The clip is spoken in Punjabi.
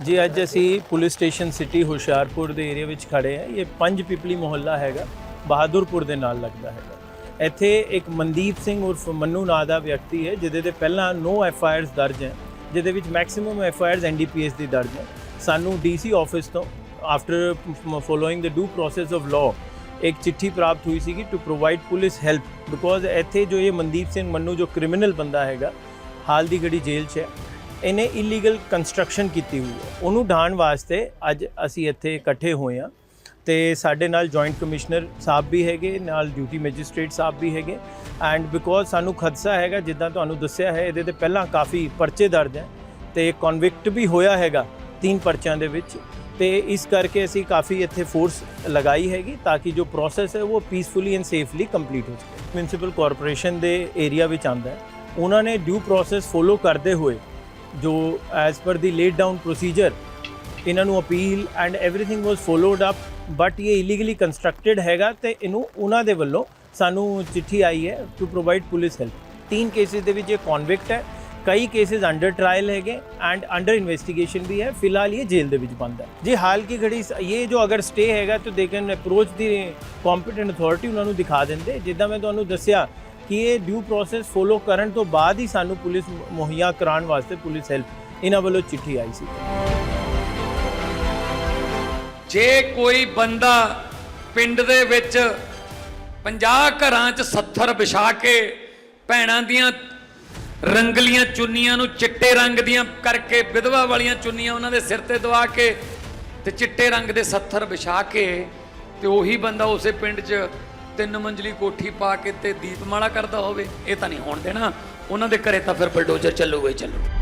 ਜੀ ਅੱਜ ਅਸੀਂ ਪੁਲਿਸ ਸਟੇਸ਼ਨ ਸਿਟੀ ਹੁਸ਼ਿਆਰਪੁਰ ਦੇ ਏਰੀਆ ਵਿੱਚ ਖੜੇ ਹਾਂ, ਇਹ ਪੰਜ ਪਿਪਲੀ ਮੁਹੱਲਾ ਹੈਗਾ, ਬਹਾਦਰਪੁਰ ਦੇ ਨਾਲ ਲੱਗਦਾ ਹੈਗਾ। ਇੱਥੇ ਇੱਕ ਮਨਦੀਪ ਸਿੰਘ ਉਰਫ ਮੰਨੂ ਨਾਂ ਦਾ ਵਿਅਕਤੀ ਹੈ, ਜਿਹਦੇ ਤੇ ਪਹਿਲਾਂ ਨੋ ਐਫ ਆਈ ਆਰਸ ਦਰਜ ਹੈ, ਜਿਹਦੇ ਵਿੱਚ maximum F I Rs NDPS ਦੀ ਦਰਜ ਹੈ। ਸਾਨੂੰ ਡੀਸੀ ਆਫਿਸ ਤੋਂ after following the due process of law ਇੱਕ ਚਿੱਠੀ ਪ੍ਰਾਪਤ ਹੋਈ ਸੀਗੀ to provide police help because ਇੱਥੇ ਜੋ ਇਹ ਮਨਦੀਪ ਸਿੰਘ ਮੰਨੂ ਜੋ ਕ੍ਰਿਮੀਨਲ ਬੰਦਾ ਹੈਗਾ, ਹਾਲ ਦੀ ਘੜੀ ਜੇਲ੍ਹ 'ਚ ਹੈ। ਇਹਨੇ ਇਲੀਗਲ ਕੰਸਟਰਕਸ਼ਨ ਕੀਤੀ ਹੋਈ ਹੈ। ਉਹਨੂੰ ਢਾਣ ਵਾਸਤੇ ਅੱਜ ਅਸੀਂ ਇੱਥੇ ਇਕੱਠੇ ਹੋਏ ਹਾਂ ਤੇ ਸਾਡੇ ਨਾਲ ਜੁਆਇੰਟ ਕਮਿਸ਼ਨਰ ਸਾਹਿਬ ਵੀ ਹੈਗੇ, ਨਾਲ ਡਿਊਟੀ ਮੈਜਿਸਟ੍ਰੇਟ ਸਾਹਿਬ ਵੀ ਹੈਗੇ। ਐਂਡ ਬਿਕੋਜ਼ ਸਾਨੂੰ ਖਦਸ਼ਾ ਹੈਗਾ, ਜਿੱਦਾਂ ਤੁਹਾਨੂੰ ਦੱਸਿਆ ਹੈ, ਇਹਦੇ ਤੇ ਪਹਿਲਾਂ ਕਾਫੀ ਪਰਚੇ ਦਰਜ ਹੈ ਤੇ ਕਨਵਿਕਟ ਵੀ ਹੋਇਆ ਹੈਗਾ ਤਿੰਨ ਪਰਚਿਆਂ ਦੇ ਵਿੱਚ। ਤੇ ਇਸ ਕਰਕੇ ਅਸੀਂ ਕਾਫੀ ਇੱਥੇ ਫੋਰਸ ਲਗਾਈ ਹੈਗੀ ਤਾਂ ਕਿ ਜੋ ਪ੍ਰੋਸੈਸ ਹੈ ਉਹ ਪੀਸਫੁਲੀ ਐਂਡ ਸੇਫਲੀ ਕੰਪਲੀਟ ਹੋ ਸਕੇ। ਮਿਊਨਿਸਪਲ ਕਾਰਪੋਰੇਸ਼ਨ ਦੇ ਏਰੀਆ ਵਿੱਚ ਆਂਦਾ ਹੈ। ਉਹਨਾਂ ਨੇ ਡਿਊ ਪ੍ਰੋਸੈਸ ਫੋਲੋ ਕਰਦੇ ਹੋਏ ਜੋ ਐਜ਼ ਪਰ ਦੀ ਲੇਡ ਡਾਊਨ ਪ੍ਰੋਸੀਜਰ ਇਹਨਾਂ ਨੂੰ appeal and everything was followed up but ਇਹ ਇਲੀਗਲੀ ਕੰਸਟਰਕਟਡ ਹੈਗਾ ਤੇ ਇਹਨੂੰ ਉਹਨਾਂ ਦੇ ਵੱਲੋਂ ਸਾਨੂੰ ਚਿੱਠੀ ਆਈ ਹੈ ਟੂ ਪ੍ਰੋਵਾਈਡ ਪੁਲਿਸ ਹੈਲਪ ਤਿੰਨ ਕੇਸਿਸ ਦੇ ਵਿੱਚ ਇਹ ਕਨਵਿਕਟ ਹੈ ਕਈ ਕੇਸਿਸ ਅੰਡਰ ट्रायल ਹੈਗੇ ਐਂਡ ਅੰਡਰ ਇਨਵੈਸਟੀਗੇਸ਼ਨ ਵੀ ਹੈ ਫਿਲਹਾਲ ਇਹ ਜੇਲ੍ਹ ਦੇ ਵਿੱਚ ਬੰਦ ਹੈ ਜੀ ਹਾਲ ਕੀ ਘੜੀ ਸ- ਇਹ ਜੋ ਅਗਰ ਸਟੇ ਹੈਗਾ ਤਾਂ they can approach the competent authority ਉਹਨਾਂ ਨੂੰ ਦਿਖਾ ਦਿੰਦੇ ਜਿੱਦਾਂ ਮੈਂ ਤੁਹਾਨੂੰ ਦੱਸਿਆ ਕਿ ਇਹ ਡਿਊ ਪ੍ਰੋਸੈਸ ਫੋਲੋ ਕਰਨ ਤੋਂ ਬਾਅਦ ਹੀ ਸਾਨੂੰ ਪੁਲਿਸ ਮੁਹੱਈਆ ਕਰਾਉਣ ਵਾਸਤੇ ਪੁਲਿਸ ਹੈਲਪ ਇਹਨਾਂ ਵੱਲੋਂ ਚਿੱਠੀ ਆਈ ਸੀ। ਜੇ ਕੋਈ ਬੰਦਾ ਪਿੰਡ ਦੇ ਵਿੱਚ 50 ਘਰਾਂ 'ਚ 70 ਵਿਛਾ ਕੇ ਭੈਣਾਂ ਦੀਆਂ ਰੰਗਲੀਆਂ ਚੁੰਨੀਆਂ ਨੂੰ ਚਿੱਟੇ ਰੰਗ ਦੀਆਂ ਕਰਕੇ ਵਿਧਵਾ ਵਾਲੀਆਂ ਚੁੰਨੀਆਂ ਉਹਨਾਂ ਦੇ ਸਿਰ ਤੇ ਦਵਾ ਕੇ ਤੇ ਚਿੱਟੇ ਰੰਗ ਦੇ 70 ਵਿਛਾ ਕੇ ਤੇ ਉਹੀ ਬੰਦਾ ਉਸੇ ਪਿੰਡ 'ਚ ਤਿੰਨ ਮੰਜ਼ਲੀ ਕੋਠੀ ਪਾ ਕੇ ਤੇ ਦੀਪਮਾਲਾ ਕਰਦਾ ਹੋਵੇ, ਇਹ ਤਾਂ ਨਹੀਂ ਹੋਣ ਦੇਣਾ। ਉਹਨਾਂ ਦੇ ਘਰੇ ਤਾਂ ਫਿਰ ਬਲਡੋਜ਼ਰ ਚੱਲੂਗਾ ਹੀ ਚੱਲੂ।